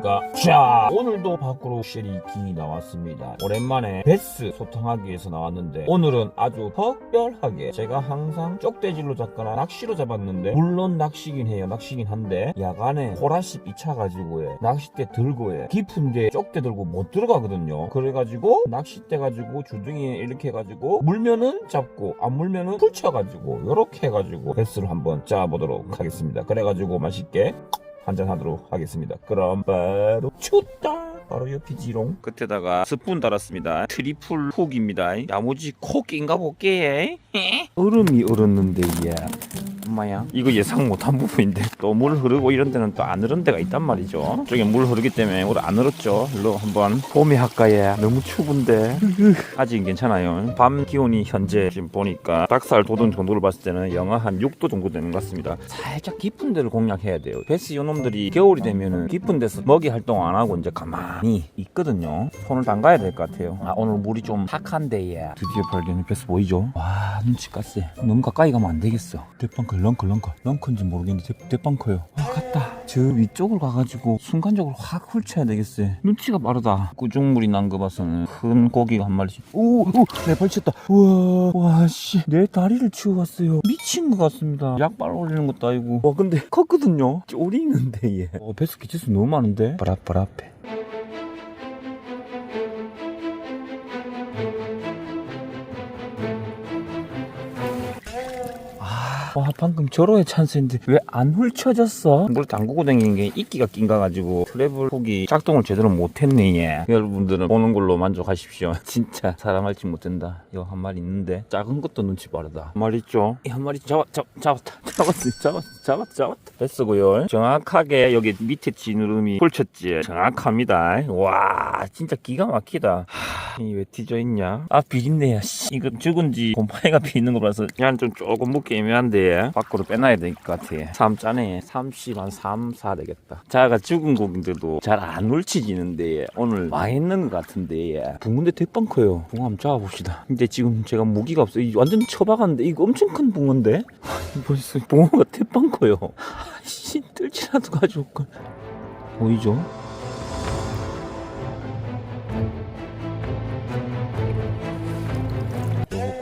안녕하십니까. 자 오늘도 밖으로 쉐리기 나왔습니다. 오랜만에 베스 소통하기 위해서 나왔는데 오늘은 아주 특별하게 제가 항상 쪽대질로 잡거나 낚시로 잡았는데 물론 낚시긴 해요. 낚시긴 한데 야간에 호라십 2차 가지고 해 낚싯대 들고 해 깊은데 쪽대 들고 못 들어가거든요. 그래가지고 낚싯대 가지고 주둥이에 이렇게 해가지고 물면은 잡고 안 물면은 풀쳐가지고 이렇게 해가지고 베스를 한번 짜보도록 하겠습니다. 그래가지고 맛있게 한잔하도록 하겠습니다. 그럼 바로 춥다. 바로 옆이지롱. 끝에다가 스푼 달았습니다. 트리플 훅입니다. 야무지 코끼인가 볼게. 얼음이 얼었는데 얘. 엄마야. 이거 예상 못한 부분인데 또 물 흐르고 이런 데는 또 안 흐른 데가 있단 말이죠. 저기 물 흐르기 때문에 오늘 안 흐르죠. 일로 한번 봄에 할까예. 너무 추운데. 아직 괜찮아요. 밤 기온이 현재 지금 보니까 닭살 돋은 정도를 봤을 때는 영하 한 6도 정도 되는 것 같습니다. 살짝 깊은 데를 공략해야 돼요. 베스 요놈들이 겨울이 되면은 깊은 데서 먹이 활동 안 하고 이제 가만히 있거든요. 손을 담가야 될 것 같아요. 아 오늘 물이 좀 탁한데 예. 드디어 발견 베스 보이죠? 와 눈치 깠어. 너무 가까이 가면 안 되겠어. 대빵커 런커 런커 런커인지 모르겠는데 대, 대빵커요. 아 갔다. 저 위쪽을 가가지고 순간적으로 확 훑쳐야 되겠어요. 눈치가 빠르다. 꾸중물이 난 거 봐서는 큰 고기가 한 마리씩. 오, 오, 내 발쳤다. 우와, 와, 씨, 내 다리를 치워갔어요. 미친 것 같습니다. 약발 올리는 것도 아니고. 와, 근데 컸거든요. 오리 있는데 얘. 어, 베스 기체수 너무 많은데. 바라바라페. 와 방금 저로의 찬스인데 왜 안 훑혀졌어? 물 담그고 다니는 게 이끼가 낀가 가지고 트래블 훅이 작동을 제대로 못했네 얘. 여러분들은 보는 걸로 만족하십시오. 진짜 사람 할지 못된다. 이거 한 마리 있는데? 작은 것도 눈치 빠르다. 한 마리 있죠? 이 한 마리 잡아, 잡, 잡았다. 잡았어 잡았어 잡았다 잡았다. 됐어고요. 정확하게 여기 밑에 지느러미 훑혔지. 정확합니다. 와 진짜 기가 막히다. 이왜 뒤져 있냐? 아 비린내야 씨. 이거 죽은지 곰팡이가 피있는 거 봐서 그냥 좀 조금 묻기 애매한데 밖으로 빼놔야 될 것 같아. 3 짜네. 30, 한 3, 4 되겠다. 자가 죽은 고기인데도 잘 안 울치지는데 오늘 망했는 것 같은데 붕어인데 대빵 커요. 붕어 한번 잡아봅시다. 근데 지금 제가 무기가 없어 이 완전 처박았는데 이거 엄청 큰 붕어인데? 벌써 붕어가 대빵 커요. 씨. 뜰지라도 가져올걸. 보이죠?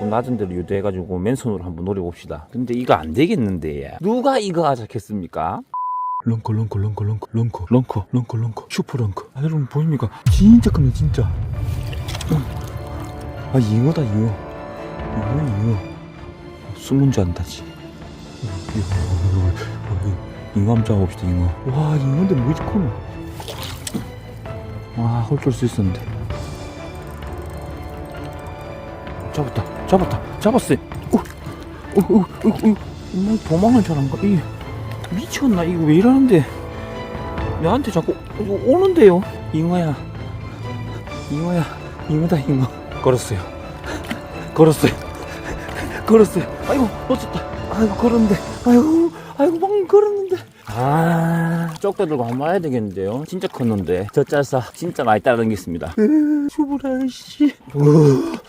조금 낮은 데로 유도해가지고 맨손으로 한번 노려봅시다. 근데 이거 안 되겠는데. 누가 이거 하자겠습니까? 런커 런커 런커 런커 런커 런커 런커 런커 슈퍼 런커 아, 여러분 보입니까? 진짜 크네 진짜 아 잉어다 잉어 잉어 잉어 숨은 줄 안다지 잉어 한번 잡아봅시다 잉어 와 잉어인데 뭐 이렇게 커노 와 홀줄 수 있었는데 잡았다 잡았다 잡았어. 어어어어 어, 도망을 잘안 가. 이 미쳤나? 이거 왜 이러는데? 나한테 자꾸 오- 오는데요? 잉어야 잉어야 잉어다 잉어. 걸었어요. 걸었어요. 걸었어요. 아이고 놓쳤다. 아이고 걸었는데. 아이고 아이고 방금 걸었는데. 아 쪽대 들고 한번 와야 되겠는데요. 진짜 컸는데. 저 짤사 진짜 많이 따라다니겠습니다. 주부라 씨.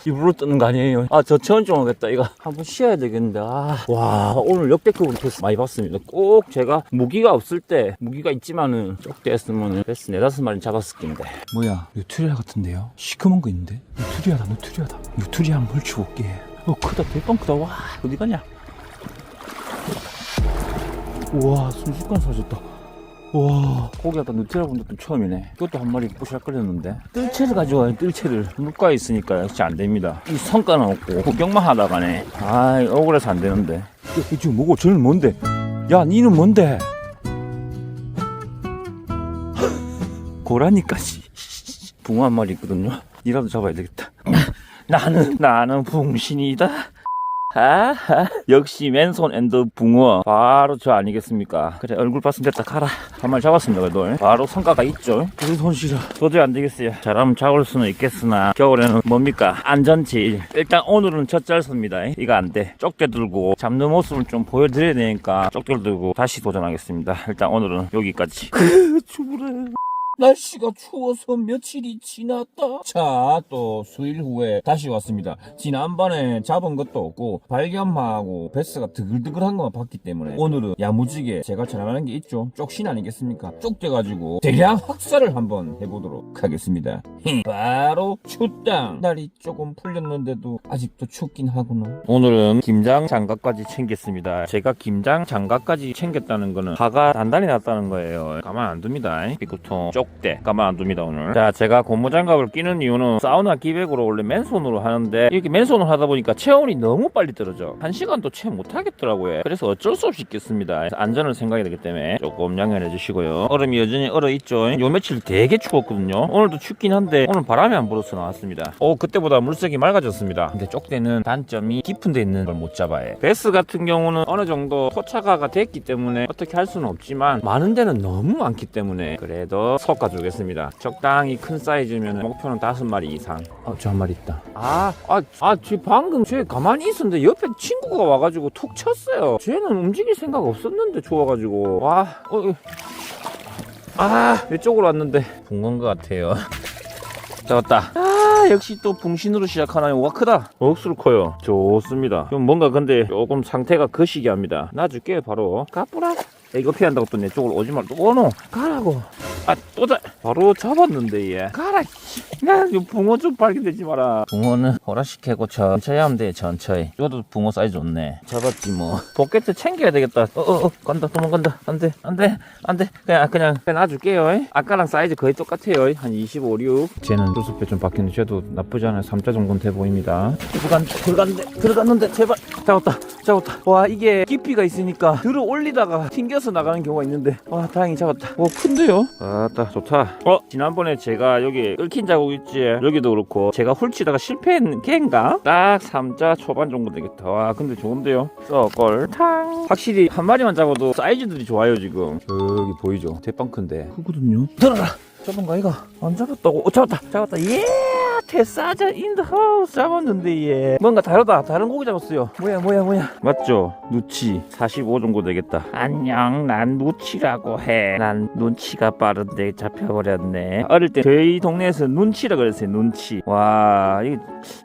입으로 뜨는 거 아니에요? 아 저 체온증 오겠다 이거. 한번 쉬어야 되겠는데. 아, 와 오늘 역대급으로 패스 많이 봤습니다. 꼭 제가 무기가 없을 때 무기가 있지만은 쪽대 했으면 패스 네다섯 마리 잡았을 텐데. 뭐야 뉴트리아 같은데요? 시커먼 거 있는데? 뉴트리아다 뉴트리아다. 뉴트리아 한번 펼치고 올게. 어 크다 대빵 크다. 와 어디 가냐? 우와 순식간 사졌다 와. 고기 갖다 누테라 본 적도 처음이네. 이것도 한 마리 부시락거렸는데. 뜰채를 가져와요 뜰채를. 물가에 있으니까 역시 안 됩니다. 이 성과는 없고 구경만 하다가네. 아이 억울해서 안 되는데. 야, 이 지금 뭐고 저는 뭔데? 야 니는 뭔데? 고라니까지 붕어 한 마리 있거든요. 니라도 잡아야 되겠다. 나는 나는 붕신이다 아하 역시 맨손 앤드 붕어. 바로 저 아니겠습니까? 그래 얼굴 봤으면 됐다. 가라. 한 마리 잡았습니다 그래도. 바로 성과가 있죠. 그 손실아 도저히 안 되겠어요. 잘하면 잡을 수는 있겠으나 겨울에는 뭡니까? 안전제일. 일단 오늘은 첫 짤습니다. 이거 안돼. 쪽대 들고 잡는 모습을 좀 보여드려야 되니까 쪽대를 들고 다시 도전하겠습니다. 일단 오늘은 여기까지. 그 주부래 날씨가 추워서 며칠이 지났다. 자, 또 수일 후에 다시 왔습니다. 지난번에 잡은 것도 없고 발견하고 베스가 드글드글한 것만 봤기 때문에 오늘은 야무지게 제가 잘하는 게 있죠. 쪽신 아니겠습니까? 쪽돼가지고 대량 학살을 한번 해보도록 하겠습니다. 바로 추땅. 날이 조금 풀렸는데도 아직도 춥긴 하구나. 오늘은 김장 장갑까지 챙겼습니다. 제가 김장 장갑까지 챙겼다는 거는 화가 단단히 났다는 거예요. 가만 안 둡니다. 삐꾸통 쪽대 가만 안 둡니다 오늘. 자 제가 고무 장갑을 끼는 이유는 사우나 기백으로 원래 맨손으로 하는데 이렇게 맨손으로 하다 보니까 체온이 너무 빨리 떨어져. 한 시간도 채 못하겠더라고요. 그래서 어쩔 수 없이 꼈습니다. 안전을 생각해야 되기 때문에 조금 양해해 주시고요. 얼음이 여전히 얼어 있죠. 요 며칠 되게 추웠거든요. 오늘도 춥긴 한데 오늘 바람이 안 불어서 나왔습니다. 오 그때보다 물색이 맑아졌습니다. 근데 쪽대는 단점이 깊은 데 있는 걸 못 잡아요. 베스 같은 경우는 어느 정도 토착화가 됐기 때문에 어떻게 할 수는 없지만 많은 데는 너무 많기 때문에 그래도 섞어주겠습니다. 적당히 큰 사이즈면 목표는 다섯 마리 이상. 어, 저 한 마리 있다. 아, 아, 아, 쟤 방금 쟤 가만히 있었는데 옆에 친구가 와가지고 툭 쳤어요. 쟤는 움직일 생각 없었는데 좋아가지고 와, 어, 어. 아, 이쪽으로 왔는데 붕어인 것 같아요. 잡았다. 아, 역시 또 붕신으로 시작하나요? 와, 크다. 억수로 커요. 좋습니다. 좀 뭔가 근데 조금 상태가 거시기 합니다. 놔줄게요, 바로. 가쁘라. 야, 이거 피한다고 또 내 쪽으로 오지 말고 또 오노. 가라고. 아, 또 자. 바로 잡았는데, 얘. 가라, 이 붕어 좀 발견되지 마라. 붕어는 호라시 캐고 천천히 하면 돼, 천천히. 이것도 붕어 사이즈 좋네. 잡았지, 뭐. 포켓트 챙겨야 되겠다. 어, 어, 어. 간다, 도망간다. 안 돼, 안 돼, 안 돼. 그냥, 그냥, 그냥 놔줄게요. 이. 아까랑 사이즈 거의 똑같아요. 이. 한 25, 6. 쟤는 수습배 좀 바뀌는데 쟤도 나쁘지 않아요. 3자 정도는 돼 보입니다. 들어간, 들어갔는데, 들어갔는데, 제발. 잡았다, 잡았다. 와, 이게 깊이가 있으니까 들어 올리다가 튕겨 서 나가는 경우가 있는데. 와, 다행히 잡았다. 와, 큰데요? 아따, 좋다. 어, 지난번에 제가 여기 끓긴 자국 있지? 여기도 그렇고, 제가 훌치다가 실패한 걔인가? 딱 3자 초반 정도 되겠다. 와, 근데 좋은데요? 썩걸. 탕. 확실히 한 마리만 잡아도 사이즈들이 좋아요, 지금. 여기 보이죠? 대빵 큰데. 크거든요. 들어라! 잡은 거 아이가? 안 잡았다고? 어, 잡았다! 잡았다! 예! 테사자 인더 하우스 잡았는데 얘. 뭔가 다르다. 다른 고기 잡았어요. 뭐야 뭐야 뭐야. 맞죠? 누치. 45 정도 되겠다. 안녕 난 누치라고 해난 눈치가 빠른데 잡혀버렸네. 어릴 때 저희 동네에서 눈치라 그랬어요 눈치. 와 이게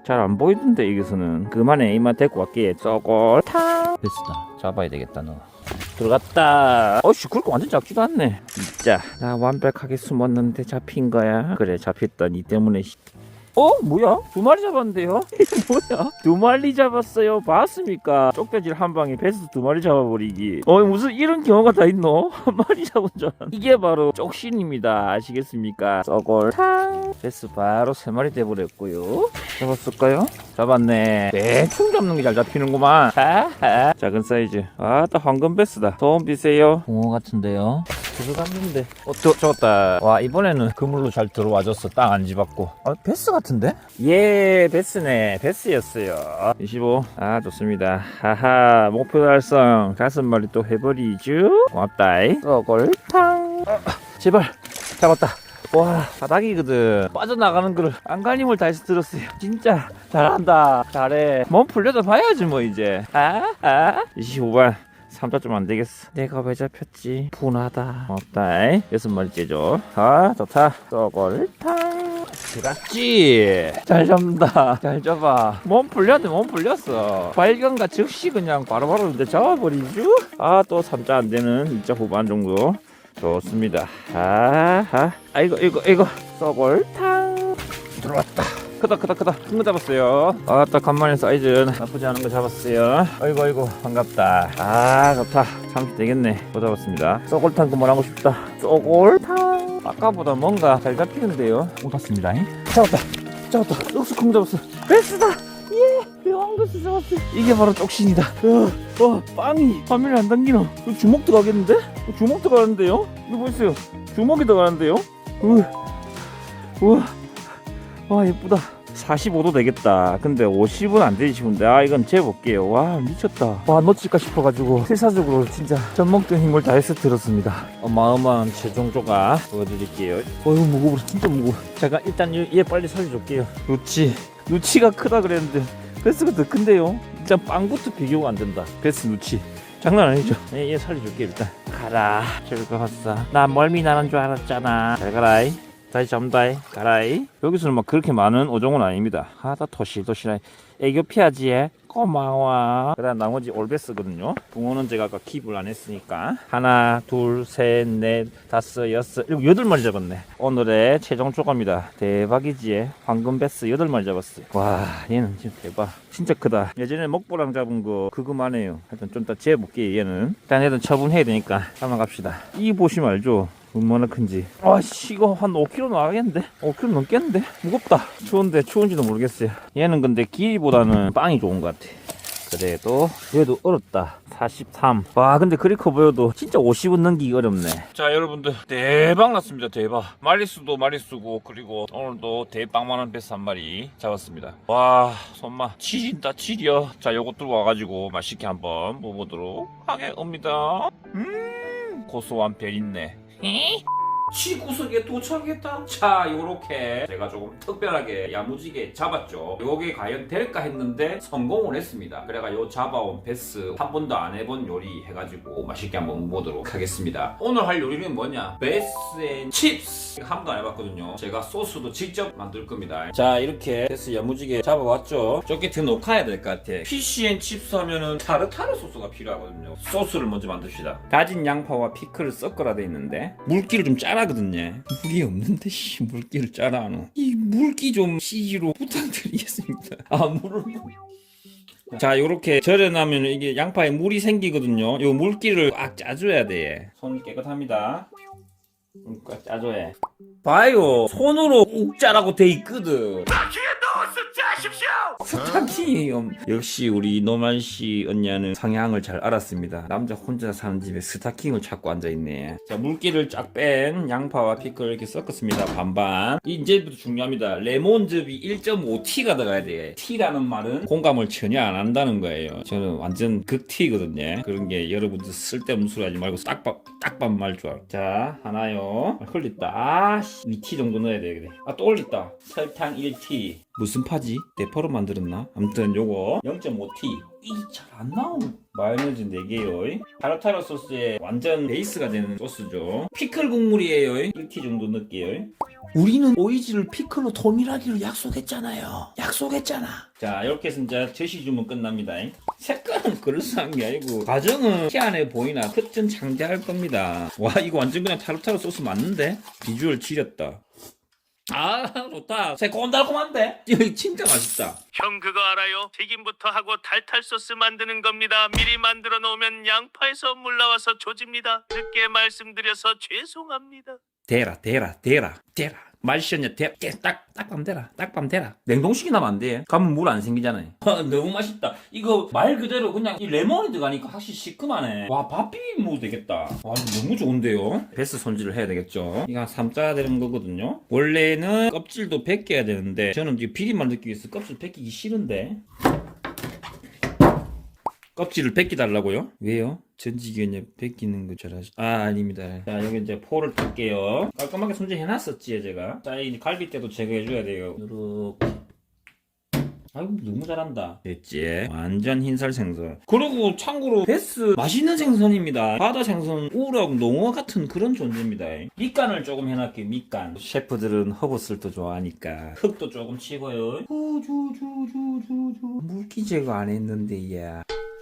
잘 안 보이던데 여기서는. 그만해 이만 데리고 갈게 썩을 탕 됐다 잡아야 되겠다 너. 들어갔다. 어씨, 그렇게 완전 작지도 않네. 진짜. 나 완벽하게 숨었는데 잡힌 거야. 그래, 잡혔다. 니 때문에. 씨. 어? 뭐야? 두 마리 잡았는데요? 이게 뭐야? 두 마리 잡았어요. 봤습니까? 쪽대질 한 방에 베스 두 마리 잡아버리기. 어, 무슨 이런 경우가 다 있노? 한 마리 잡은 줄 알았 이게 바로 쪽신입니다. 아시겠습니까? 썩을 탕. 베스 바로 세 마리 돼버렸고요. 잡았을까요? 잡았네. 대충 잡는 게 잘 잡히는구만. 하하. 작은 사이즈. 아, 딱 황금 베스다. 소음 비세요. 붕어 같은데요. 들어갔는데. 어, 저, 저었다. 와, 이번에는 그물로 잘 들어와줬어. 땅안 집었고. 아, 베스 같은데? 예, 베스네. 베스였어요. 25. 아, 좋습니다. 하하. 목표 달성. 다섯 마리 또 해버리죠. 고맙다. 썩을 탕. 아, 제발. 잡았다. 와 바닥이거든. 빠져나가는 거를 안간힘을 다해서 들었어요. 진짜 잘한다. 잘해. 몸 풀려도 봐야지 뭐 이제. 아 아. 25반 3자 좀 안되겠어. 내가 왜 잡혔지? 분하다. 없다 여섯 마리 째죠. 아 좋다. 썩을탕 들어갔지? 잘 잡는다. 잘 잡아. 몸 풀렸네 몸 풀렸어. 발견과 즉시 그냥 바로바로 이제 잡아버리죠 아 또 3자 안되는 2자 후반 정도 좋습니다. 아하. 아이고, 이거, 이거. 썩을탕. 들어왔다. 크다, 크다, 크다. 큰 거 잡았어요. 아따, 간만에 사이즈 나쁘지 않은 거 잡았어요. 아이고, 아이고, 반갑다. 아, 좋다. 참 되겠네. 또 잡았습니다. 썩을탕 그만 하고 싶다. 썩을탕. 아까보다 뭔가 잘 잡히는데요. 오, 봤습니다. 잡았다. 잡았다. 억수 큰거 잡았어. 베스다. 예, 왕거스 잡았어. 이게 바로 쪽신이다. 어, 어, 빵이 화면을 안. 이거 주먹 들어가겠는데? 주먹 들어가는데요? 이거 보세요. 주먹이 들어가는데요? 우, 우와, 와 예쁘다. 45도 되겠다. 근데 50은 안 되지 싶은데 아 이건 재볼게요. 와 미쳤다. 와 놓칠까 싶어가지고 필사적으로 진짜 전목적인 힘을 다해서 들었습니다. 어마어마한 최종 조각 보여드릴게요. 어이구 무거워 진짜 무거워. 잠깐 일단 얘, 얘 빨리 살려줄게요. 누치 누치가 크다 그랬는데 베스가 더 큰데요. 일단 빵부터 비교가 안 된다. 베스 누치 장난 아니죠. 얘, 얘 살려줄게 일단. 가라 즐거웠어 나 멀미 나는 줄 알았잖아 잘 가라이 다시 잠다이 가라이 여기서는 막 그렇게 많은 오종은 아닙니다 하다 토실토실하이 애교 피하지 해 고마워. 그 다음 나머지 올베스거든요. 붕어는 제가 아까 킵을 안 했으니까. 하나 둘셋넷 다섯 여섯 일곱 여덟 마리 잡았네. 오늘의 최종 조과입니다. 대박이지 황금 베스 여덟 마리 잡았어. 와 얘는 진짜 대박. 진짜 크다. 예전에 먹보랑 잡은 거 그거만 해요. 하여튼 좀 이따 재볼게요 얘는. 일단 얘는 처분해야 되니까 한번 갑시다. 이 보시면 알죠 얼마나 큰지. 아씨 이거 한 5kg 나가겠는데? 5kg 넘겠는데? 무겁다. 추운데 추운지도 모르겠어요. 얘는 근데 길이보다는 빵이 좋은 것 같아. 그래도 그래도 어렵다. 43와 근데 그리 커 보여도 진짜 50은 넘기기 어렵네. 자 여러분들. 대박 났습니다. 대박. 마리수도 마리수고 그리고 오늘도 대빵만한 베스 한 마리 잡았습니다. 와 손마 치진다 치려. 자 요거 들고 와가지고 맛있게 한번 먹어보도록 하겠습니다. 음 고소한 별 있네 Eh? 시구석에 도착했다. 자, 요렇게 제가 조금 특별하게 야무지게 잡았죠. 요게 과연 될까 했는데 성공을 했습니다. 그래가 요 잡아온 베스 한 번도 안 해본 요리 해가지고 맛있게 한번 먹어보도록 하겠습니다. 오늘 할 요리는 뭐냐? 베스 앤 칩스. 한 번도 안 해봤거든요. 제가 소스도 직접 만들 겁니다. 자, 이렇게 베스 야무지게 잡아왔죠. 저게 녹아야 될 것 같아. 피시 앤 칩스 하면은 타르타르 소스가 필요하거든요. 소스를 먼저 만듭시다. 다진 양파와 피클을 섞어라 돼 있는데 물기를 좀짜 라거든요. 물이 없는데 씨 물기를 짜라 노. 이 물기 좀 CG로 부탁드리겠습니다. 아 물을 자 요렇게 절여나면 이게 양파에 물이 생기거든요. 요 물기를 꽉 짜줘야 돼. 손 깨끗합니다. 음, 꽉 짜줘야. 봐요 손으로 욱 짜라고 돼 있거든. 스타킹이 없- 역시 우리 노만 씨 언니는 성향을 잘 알았습니다. 남자 혼자 사는 집에 스타킹을 찾고 앉아 있네. 자 물기를 쫙 뺀 양파와 피클 이렇게 섞었습니다. 반반. 이제부터 중요합니다. 레몬즙이 1.5T가 들어가야 돼. T라는 말은 공감을 전혀 안 한다는 거예요. 저는 완전 극T거든요. 그런 게 여러분들 쓸데없는 소리 하지 말고 딱밥 딱밥 말줄 알아. 자 하나요. 아, 흘렸다. 아 2T 정도 넣어야 되겠네. 아 또 올렸다. 설탕 1T. 무슨 파지? 대파로 만들었나? 아무튼 요거 0.5T 이게 잘안 나오네 마요네즈 4개요 타르타르 소스의 완전 베이스가 되는 소스죠. 피클 국물이에요. 1T 정도 넣을게요. 우리는 오이지를 피클로 통일하기로 약속했잖아요. 약속했잖아. 자 이렇게 해서 이제 제시 주문 끝납니다. 색깔은 그럴싸한 게 아니고 과정은 희한해 보이나 특전 창대할 겁니다. 와 이거 완전 그냥 타르타르 소스 맞는데? 비주얼 지렸다 아 좋다 새콤달콤한데 이거 진짜 맛있다 형 그거 알아요? 튀김부터 하고 탈탈 소스 만드는 겁니다. 미리 만들어 놓으면 양파에서 물 나와서 조집니다. 늦게 말씀드려서 죄송합니다. 대라 대라 대라 대라 맛있었냐? 대라 대- 딱 딱밤 대라. 딱밤 대라. 냉동식이 나면 안돼 가면 물 안 생기잖아요. 아, 너무 맛있다. 이거 말 그대로 그냥 이 레몬이 들어가니까 확실히 시큼하네. 와 밥 비빔 먹어도 되겠다. 와 너무 좋은데요? 베스 손질을 해야 되겠죠. 이거 한 3짜야 되는 거거든요. 원래는 껍질도 벗겨야 되는데 저는 이제 비린맛 느끼기 위해서 껍질 벗기기 싫은데. 껍질을 벗기달라고요? 왜요? 전지기에 벗기는 거 잘하시. 아 아닙니다. 자 여기 이제 포를 뜰게요. 깔끔하게 손질해놨었지 제가. 자 이 갈비 때도 제거해줘야 돼요. 이렇게. 아이고 너무 잘한다. 됐지. 완전 흰살 생선. 그리고 참고로 베스 맛있는 생선입니다. 바다 생선 우럭, 농어 같은 그런 존재입니다. 밑간을 조금 해놨게요. 밑간. 셰프들은 허브슬도 좋아하니까 흙도 조금 치고요. 후주주주주주 물기 제거 안 했는데 얘.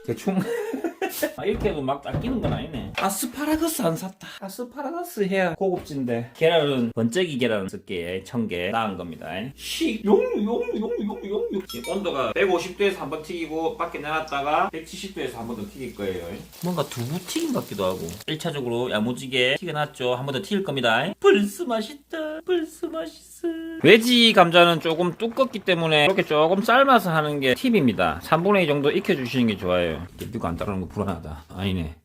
대충 아, 이렇게 해도 막 닦이는 건 아니네. 아스파라거스 안 샀다. 아스파라거스 해야 고급진데 계란은 번쩍이 계란 쓸게 청개 나은 겁니다. 시 용유 용유 용유 용유 용유. 온도가 150도에서 한 번 튀기고 밖에 내놨다가 170도에서 한 번 더 튀길 거예요. 뭔가 두부 튀김 같기도 하고. 1차적으로 야무지게 튀겨놨죠. 한 번 더 튀길 겁니다. 벌써 맛있다. 벌써 맛있어. 외지 감자는 조금 두껍기 때문에 이렇게 조금 삶아서 하는 게 팁입니다. 3분의 2 정도 익혀주시는 게 좋아요. 뷰가 안 따르는 거 불안하다. 아니네.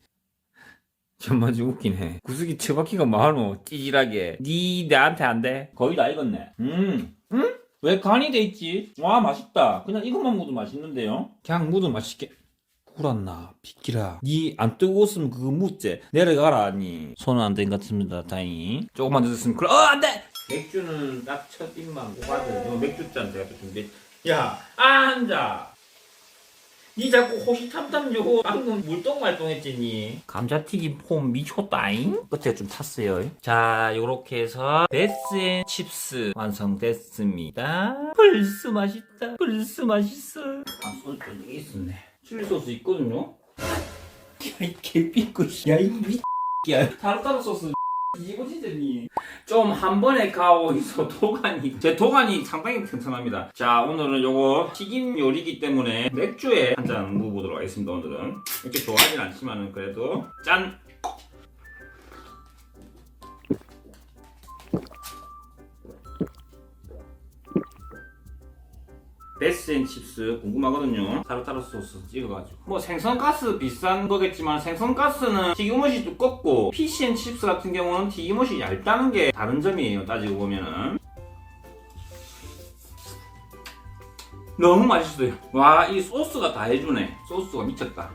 정말 좀 웃기네 구석이 처박히가 많어 찌질하게. 니 나한테 안 돼? 거의 다 익었네. 음. 음? 왜 간이 돼 있지? 와 맛있다. 그냥 이것만 먹어도 맛있는데요? 그냥 묻어 맛있게. 굴었나 비키라. 니 안 뜨거웠으면 그거 묻지. 내려가라 니. 손은 안 된 것 같습니다. 다행히. 조금만 늦었으면 그래 어 안돼! 맥주는 딱 첫 입만 돼 맥주잔 또 준비 야 앉아 니 자꾸 호시탐탐 요거 방금 물똥말똥했지 니. 감자튀김 폼 미쳤다잉? 끝에 좀 탔어요. 자 요렇게 해서 베스앤 칩스 완성됐습니다. 벌써 맛있다. 벌써 맛있어. 아 소스 좀 되게 있었네. 칠리 소스 있거든요. 야이 개삐꾸 야이 미야. 타르타르 소스. 이거 진짜 니 좀 한 번에 가오 있어 도가니. 제 도가니 상당히 튼튼합니다. 자 오늘은 요거 튀김 요리기 때문에 맥주에 한 잔 먹어보도록 하겠습니다 오늘은. 이렇게 좋아하진 않지만은 그래도 짠 베스 앤 칩스 궁금하거든요. 타르타르 소스 찍어가지고. 뭐 생선가스 비싼 거겠지만 생선가스는 튀김옷이 두껍고 피시 앤 칩스 같은 경우는 튀김옷이 얇다는 게 다른 점이에요. 따지고 보면은. 너무 맛있어요. 와, 이 소스가 다 해주네. 소스가 미쳤다.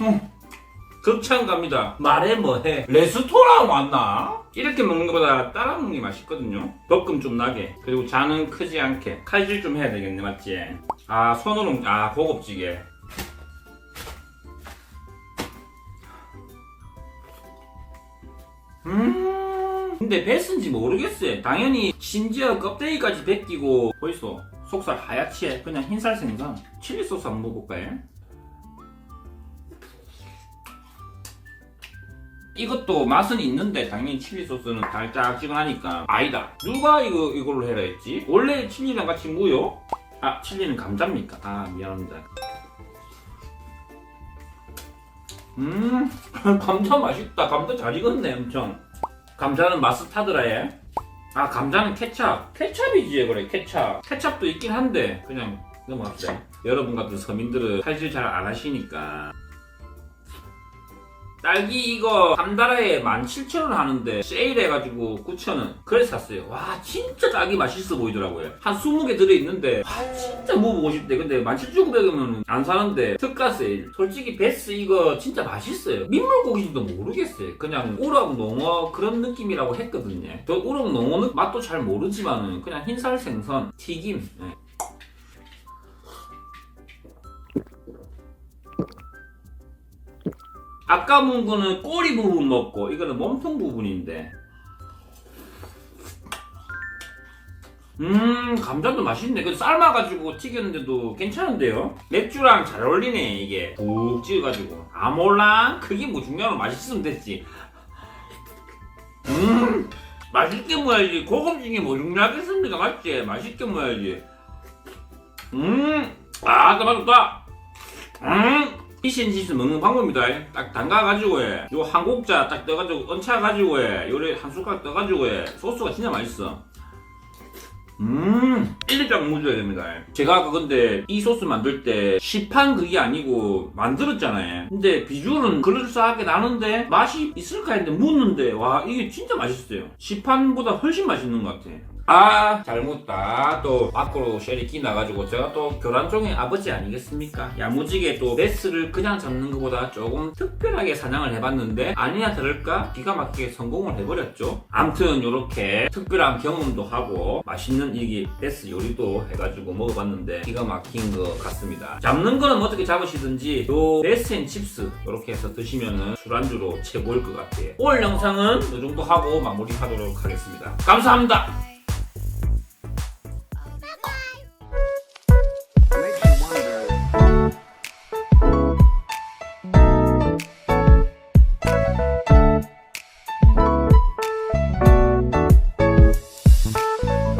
음, 극찬 갑니다. 말해 뭐해. 레스토랑 왔나? 이렇게 먹는 것보다 따라 먹는 게 맛있거든요. 볶음 좀 나게. 그리고 잔은 크지 않게. 칼질 좀 해야 되겠네, 맞지? 아, 손으로, 아, 고급지게. 음. 근데 뱃은지 모르겠어요. 당연히 심지어 껍데기까지 벗기고 벌써 속살 하얗지 그냥 흰살 생선 칠리 소스 한번 먹어볼까요? 이것도 맛은 있는데 당연히 칠리 소스는 달짝지근하니까 아니다. 누가 이거 이걸로 해라 했지? 원래 칠리랑 같이 무요? 아 칠리는 감자입니까? 아 미안합니다. 음 감자 맛있다. 감자 잘 익었네 엄청. 감자는 마스타드라에. 아 감자는 케찹. 케찹이지 그래? 케찹. 케찹도 있긴 한데 그냥 넘어갑시다 여러분 같은 서민들은 칼질 잘 안 하시니까 딸기 이거 한 달에 17,000원 하는데 세일해가지고 9,000원. 그래서 샀어요. 와 진짜 딸기 맛있어 보이더라고요. 한 20개 들어있는데 와 진짜 먹어보고 싶대. 근데 17,900원이면 안 사는데 특가 세일. 솔직히 베스 이거 진짜 맛있어요. 민물고기인지도 모르겠어요. 그냥 우럭 농어 그런 느낌이라고 했거든요. 저 우럭 농어 느- 맛도 잘 모르지만은 그냥 흰살 생선 튀김 네. 아까 먹은 거는 꼬리 부분 먹고 이거는 몸통 부분인데. 음 감자도 맛있네. 그 삶아가지고 튀겼는데도 괜찮은데요? 맥주랑 잘 어울리네 이게. 푹 찍어가지고. 아몰랑 그게 뭐 중요한 건 맛있으면 됐지. 음 맛있게 먹어야지. 고급진게 뭐 중요하겠습니까 맞지? 맛있게 먹어야지. 음아 맛있다. 음 피시앤치즈 먹는 방법입니다. 딱 담가가지고 해. 요한 곡자 딱 떠가지고 얹혀가지고 해. 요래 한 숟가락 떠가지고 해. 소스가 진짜 맛있어. 음, 1리장 묻어야 됩니다. 제가 아까 근데 이 소스 만들 때 시판 그게 아니고 만들었잖아요. 근데 비주얼은 그럴싸하게 나는데 맛이 있을까 했는데 묻는데 와 이게 진짜 맛있어요. 시판보다 훨씬 맛있는 것 같아. 아 잘못 다. 또 밖으로 쉘이 끼 나가지고 제가 또 교란종의 아버지 아니겠습니까? 야무지게 또 베스를 그냥 잡는 것보다 조금 특별하게 사냥을 해봤는데 아니나 다를까? 기가 막히게 성공을 해버렸죠. 암튼 요렇게 특별한 경험도 하고 맛있는 이게 베스 요리도 해가지고 먹어봤는데 기가 막힌 것 같습니다. 잡는 거는 어떻게 잡으시든지 요 베스 앤 칩스 요렇게 해서 드시면은 술안주로 최고일 것 같아요. 오늘 영상은 이 정도 하고 마무리하도록 하겠습니다. 감사합니다